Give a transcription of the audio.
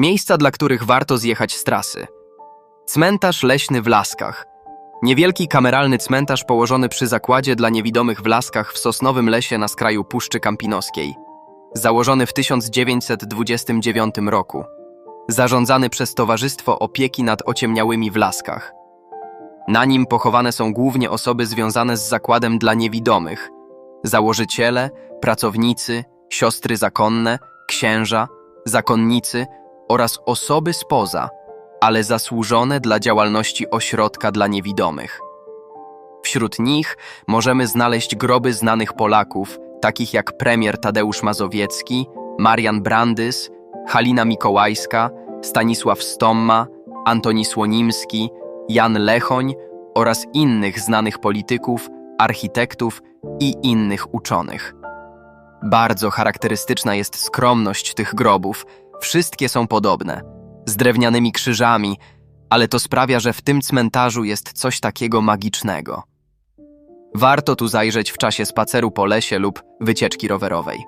Miejsca, dla których warto zjechać z trasy. Cmentarz leśny w Laskach. Niewielki kameralny cmentarz położony przy zakładzie dla niewidomych w Laskach w Sosnowym Lesie na skraju Puszczy Kampinoskiej. Założony w 1929 roku. Zarządzany przez Towarzystwo Opieki nad Ociemniałymi w Laskach. Na nim pochowane są głównie osoby związane z zakładem dla niewidomych. Założyciele, pracownicy, siostry zakonne, księża, zakonnicy oraz osoby spoza, ale zasłużone dla działalności ośrodka dla niewidomych. Wśród nich możemy znaleźć groby znanych Polaków, takich jak premier Tadeusz Mazowiecki, Marian Brandys, Halina Mikołajska, Stanisław Stomma, Antoni Słonimski, Jan Lechoń oraz innych znanych polityków, architektów i innych uczonych. Bardzo charakterystyczna jest skromność tych grobów. Wszystkie są podobne, z drewnianymi krzyżami, ale to sprawia, że w tym cmentarzu jest coś takiego magicznego. Warto tu zajrzeć w czasie spaceru po lesie lub wycieczki rowerowej.